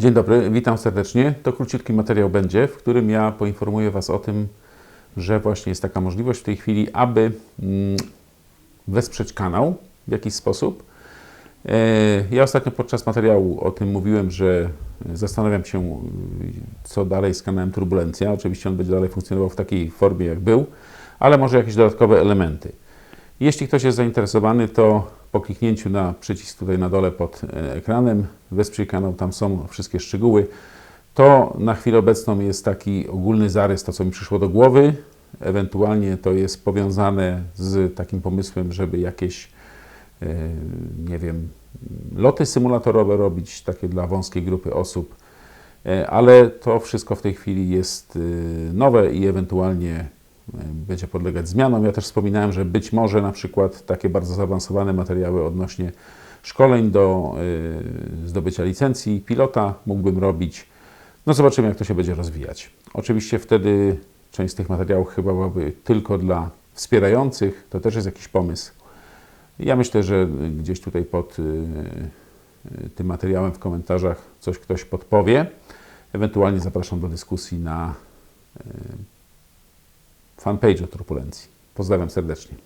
Dzień dobry, witam serdecznie. To króciutki materiał będzie, w którym ja poinformuję Was o tym, że właśnie jest taka możliwość w tej chwili, aby mm, wesprzeć kanał w jakiś sposób. E, Ja ostatnio podczas materiału o tym mówiłem, że zastanawiam się, co dalej z kanałem Turbulencja. Oczywiście on będzie dalej funkcjonował w takiej formie, jak był, ale może jakieś dodatkowe elementy. Jeśli ktoś jest zainteresowany, to po kliknięciu na przycisk tutaj na dole pod e, ekranem, wesprzyj kanał, tam są wszystkie szczegóły. To na chwilę obecną jest taki ogólny zarys, to co mi przyszło do głowy. Ewentualnie to jest powiązane z takim pomysłem, żeby jakieś, e, nie wiem, loty symulatorowe robić, takie dla wąskiej grupy osób. E, Ale to wszystko w tej chwili jest nowe i ewentualnie będzie podlegać zmianom. Ja też wspominałem, że być może na przykład takie bardzo zaawansowane materiały odnośnie szkoleń do y, zdobycia licencji pilota mógłbym robić. No zobaczymy, jak to się będzie rozwijać. Oczywiście wtedy część z tych materiałów chyba byłaby tylko dla wspierających. To też jest jakiś pomysł. Ja myślę, że gdzieś tutaj pod y, tym materiałem w komentarzach coś ktoś podpowie. Ewentualnie zapraszam do dyskusji na fanpage'u Turbulencji. Pozdrawiam serdecznie.